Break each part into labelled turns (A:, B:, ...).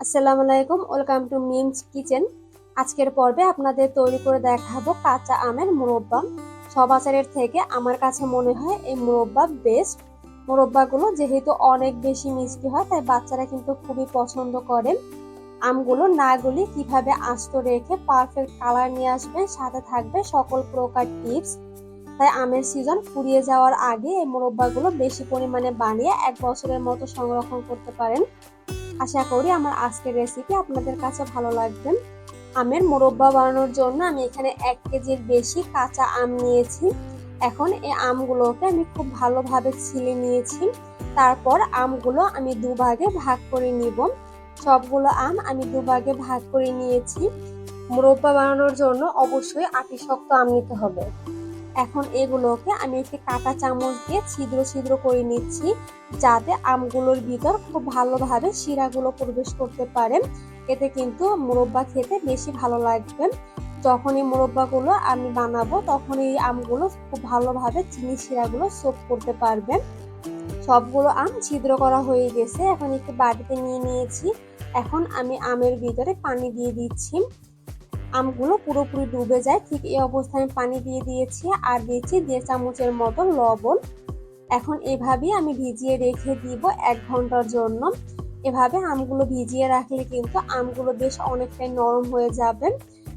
A: আসসালামু আলাইকুম, welcome to memes kitchen. আজকের পর্বে আপনাদের তৈরি করে দেখাবো কাঁচা আমের মুরব্বা। সব আচারের থেকে আমার কাছে মনে হয় এই মুরব্বা বেস্ট মুরব্বাগুলো যেহেতু অনেক বেশি মিষ্টি হয়, তাই বাচ্চারা কিন্তু খুবই পছন্দ করে। আমগুলো না গুলি কীভাবে আস্ত রেখে পারফেক্ট কালার নিয়ে আসবেন সাথে থাকবে সকল প্রকার টিপস তাই আমের সিজন ফুরিয়ে যাওয়ার আগে এই মুরব্বাগুলো বেশি পরিমাণে বানিয়ে এক বছরের মতো সংরক্ষণ করতে পারেন। আশা করি আমার আজকের রেসিপি আপনাদের কাছে ভালো লাগবে। আমের মোরব্বা বানানোর জন্য আমি এখানে এক কেজির বেশি কাঁচা আম নিয়েছি। এখন এই আমগুলোকে আমি খুব ভালোভাবে ছিলে নিয়েছি। তারপর আমগুলো আমি দুভাগে ভাগ করে নিব। সবগুলো আম আমি দুভাগে ভাগ করে নিয়েছি। মোরব্বা বানানোর জন্য অবশ্যই আটি শক্ত আম নিতে হবে। এখন এগুলোকে আমি একটি কাঁটা চামচ দিয়ে ছিদ্র ছিদ্র করে নিচ্ছি যাতে আমগুলোর ভিতর খুব ভালোভাবে শিরাগুলো প্রবেশ করতে পারে। এতে কিন্তু মুরব্বা খেতে বেশি ভালো লাগবে। যখন এই মুরব্বাগুলো আমি বানাবো তখন এই আমগুলো খুব ভালোভাবে চিনি শিরাগুলো সোপ করতে পারবেন সবগুলো আম ছিদ্র করা হয়ে গেছে। এখন একটি বাটিতে নিয়ে নিয়েছি। এখন আমি আমের ভিতরে পানি দিয়ে দিচ্ছি। আমগুলো পুরোপুরি ডুবে যায়। ঠিক এই অবস্থায় আমি পানি দিয়ে দিয়েছি আর দিয়েছি দেড় চামচের মতো লবণ। এখন এভাবেই আমি ভিজিয়ে রেখে দিব এক ঘণ্টার জন্য। এভাবে আমগুলো ভিজিয়ে রাখলে কিন্তু আমগুলো বেশ অনেকটাই নরম হয়ে যাবে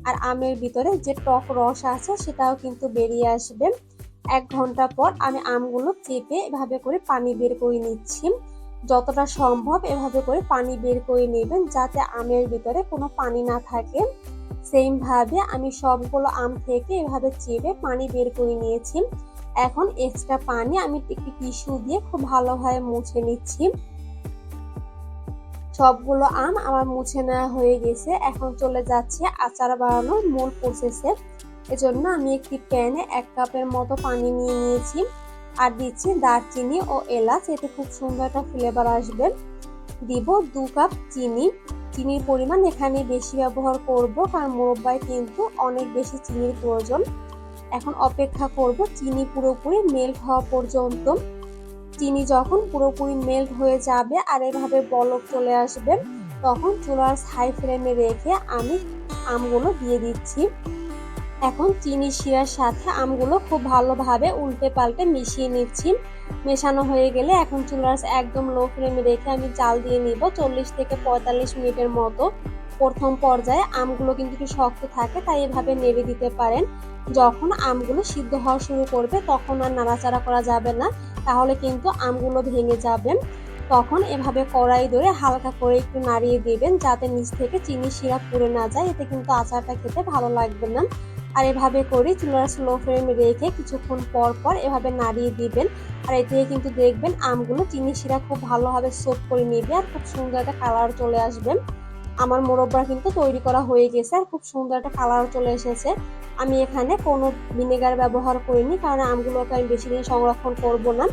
A: আর আমের ভিতরে যে টক রস আছে সেটাও কিন্তু বেরিয়ে আসবে। এক ঘণ্টা পর আমি আমগুলো চেপে এভাবে করে পানি বের করে নিচ্ছি। যতটা সম্ভব এভাবে করে পানি বের করে নেবেন যাতে আমের ভিতরে কোনো পানি না থাকে। সেম ভাবে আমি সবগুলো আম থেকে এভাবে চেপে পানি বের করে নিয়েছি। এখন এক্সট্রা পানি আমি একটি টিস্যু দিয়ে খুব ভালোভাবে মুছে নিচ্ছি। সবগুলো আম আমার মুছে নেওয়া হয়ে গেছে। এখন চলে যাচ্ছে আচার বানানোর মূল প্রসেসে এজন্য আমি একটি প্যানে এক কাপের মতো পানি নিয়ে নিয়েছি আর দিচ্ছি দারচিনি ও এলাচ। এতে খুব সুন্দর একটা ফ্লেভার আসবে। দিব দু কাপ চিনি। চিনির পরিমাণ এখানে বেশি ব্যবহার করব, কারণ মোরব্বায় কিন্তু অনেক বেশি চিনির প্রয়োজন। এখন অপেক্ষা করব চিনি পুরোপুরি মেল্ট হওয়া পর্যন্ত। চিনি যখন পুরোপুরি মেল্ট হয়ে যাবে আর এভাবে বলক চলে আসবে, তখন চুলার হাই ফ্লেমে রেখে আমি আমগুলো দিয়ে দিচ্ছি। এখন চিনি, শিরার সাথে আমগুলো খুব ভালোভাবে উল্টে পাল্টে মিশিয়ে নিচ্ছি। মেশানো হয়ে গেলে এখন চুলার একদম লো ফ্লেমে রেখে আমি জাল দিয়ে নিব চল্লিশ থেকে পঁয়তাল্লিশ মিনিটের মতো। প্রথম পর্যায়ে আমগুলো কিন্তু একটু শক্ত থাকে, তাই এভাবে নেড়ে দিতে পারেন। যখন আমগুলো সিদ্ধ হওয়া শুরু করবে, তখন আর নাড়াচাড়া করা যাবে না, তাহলে কিন্তু আমগুলো ভেঙে যাবে। তখন এভাবে কড়াই ধরে হালকা করে একটু নাড়িয়ে দিবেন, যাতে নিচ থেকে চিনি, শিরা পুড়ে না যায়। এতে কিন্তু আচারটা খেতে ভালো লাগবে না। আর এভাবে করে চুলার স্লো ফ্লেমে রেখে কিছুক্ষণ পর পর এভাবে নাড়িয়ে দিবেন। আর এতে কিন্তু দেখবেন আমগুলো চিনি শিরা খুব ভালোভাবে সোপ করে নেবে আর খুব সুন্দর একটা কালার চলে আসবে। আমার মোরব্বা কিন্তু তৈরি করা হয়ে গেছে আর খুব সুন্দর একটা কালার চলে এসেছে। আমি এখানে কোনো ভিনেগার ব্যবহার করিনি কারণ আমগুলোকে আমি বেশি দিন সংরক্ষণ করব না।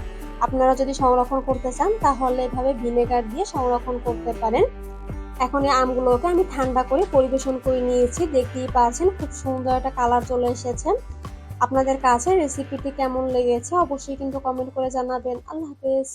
A: আপনারা যদি সংরক্ষণ করতে চান তাহলে এভাবে ভিনেগার দিয়ে সংরক্ষণ করতে পারেন। এখন এই আমগুলোকে আমি ঠান্ডা করে পরিবেশন করে নিয়েছি। দেখতেই পাচ্ছেন, খুব সুন্দর একটা কালার চলে এসেছে। আপনাদের কাছে রেসিপিটি কেমন লেগেছে অবশ্যই কিন্তু কমেন্ট করে জানাবেন। আল্লাহ হাফেজ।